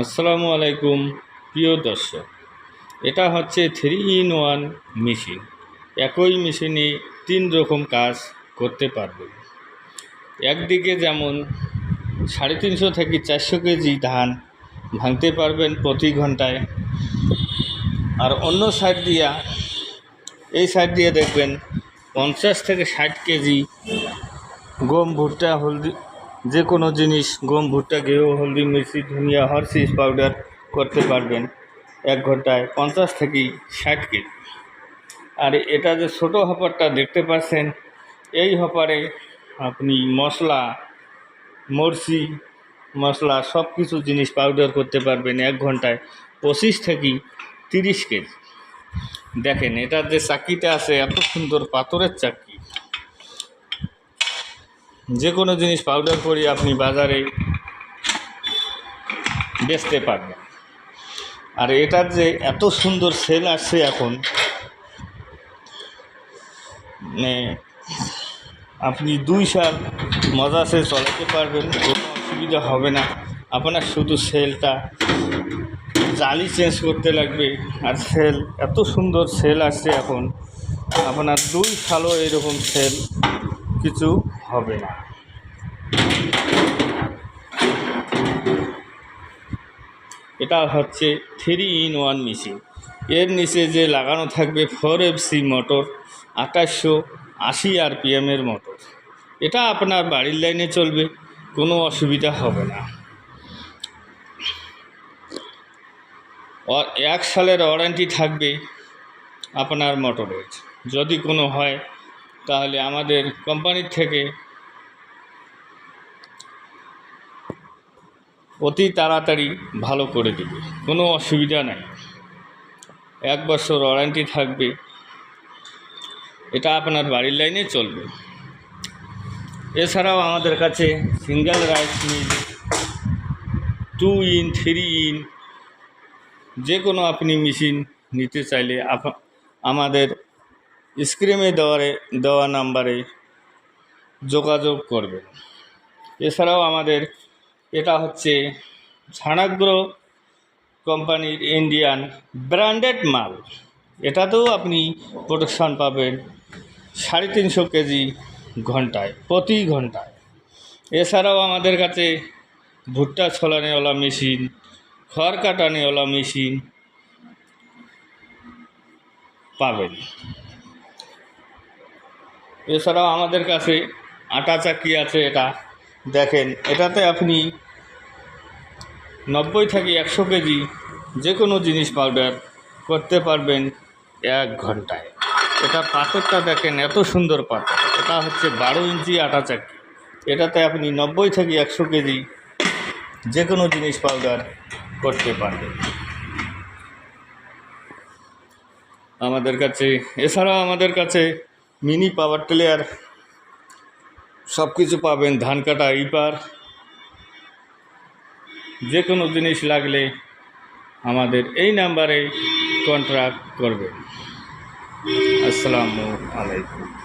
আসসালামু আলাইকুম, প্রিয় দর্শক। এটা হচ্ছে থ্রি ইন ওয়ান মেশিন। একই মেশিনে তিন রকম কাজ করতে পারবে। একদিকে যেমন সাড়ে তিনশো থেকে চারশো কেজি ধান ভাঙতে পারবেন প্রতি ঘন্টায়। আর অন্য সাইড দিয়া, এই সাইড দিয়ে দেখবেন পঞ্চাশ থেকে ষাট কেজি গম, ভুট্টা, হলদি যে কোনো জিনিস, গম, ভুট্টা গেহু হলদি, মির্চি, ধনিয়া হরসিস পাউডার করতে পারবেন এক ঘন্টায় পঞ্চাশ থেকে ষাট কেজি। আর এটা যে ছোটো হপারটা দেখতে পাচ্ছেন, এই হপারে আপনি মশলা, মরচি, মশলা সব কিছু জিনিস পাউডার করতে পারবেন এক ঘন্টায় পঁচিশ থেকে তিরিশ কেজি। দেখেন, এটার যে চাকিটা আছে, এত সুন্দর পাথরের চাকি। যে কোনো জিনিস পাউডার করে আপনি বাজারে বেচতে পারবেন। আর এটার যে এত সুন্দর সেল আসছে এখন মানে আপনি দুই সাল মজা সে চলাতে পারবেন, কোনো অসুবিধা হবে না। আপনার শুধু সেলটা জালি চেঞ্জ করতে লাগবে, আর সেল এত সুন্দর সেল আসছে এখন। আপনার দুই সালও এরকম সেল কিছু হবে না। এটা হচ্ছে থ্রি ইন ওয়ান মেশিন। এর নিচে যে লাগানো থাকবে ফোর এফ সি মোটর, আঠাশশো আশি আরপিএমের মোটর। এটা আপনার বাড়ির লাইনে চলবে, কোনো অসুবিধা হবে না। এক সালের ওয়ারেন্টি থাকবে আপনার মোটরের। যদি কোনো হয় তাহলে আমাদের কোম্পানির থেকে অতি তাড়াতাড়ি ভালো করে দেবে। কোনো অসুবিধা নাই। এক বছর ওয়ারেন্টি থাকবে। এটা আপনার বাড়ির লাইনে চলবে। এছাড়াও আমাদের কাছে single rice meal two in three in যে কোনো আপনি মেশিন নিতে চাইলে আমাদের স্ক্রিনে দেওয়ারে, দেওয়া নাম্বারে যোগাযোগ করবেন এছাড়াও আমাদের এটা হচ্ছে ছানাগ্র কোম্পানির ইন্ডিয়ান ব্র্যান্ডেড মাল। এটাতেও আপনি প্রোটেকশন পাবেন সাড়ে তিনশো কেজি ঘন্টায়, প্রতি ঘন্টায়। এছাড়াও আমাদের কাছে ভুট্টা ছলানেওয়ালা মেশিন, খড় কাটানেওয়ালা মেশিন পাবেন। এছাড়াও আমাদের কাছে আটা চাকি আছে এটা। দেখেন, এটাতে আপনি নব্বই থেকে একশো কেজি যে কোনো জিনিস পাউডার করতে পারবেন এক ঘন্টায়। এটা পাথরটা দেখেন, এত সুন্দর পাথর। এটা হচ্ছে বারো ইঞ্চি আটা চাকি। এটাতে আপনি নব্বই থেকে একশো কেজি যে কোনো জিনিস পাউডার করতে পারবেন। আমাদের কাছে, এছাড়াও আমাদের কাছে মিনি পাওয়ার টিলার, সব কিছু পাবেন, ধান কাটা ইপার যে কোনো জিনিস লাগলে আমাদের এই নাম্বারে কন্ট্রাক্ট করবেন। আসসালামু আলাইকুম।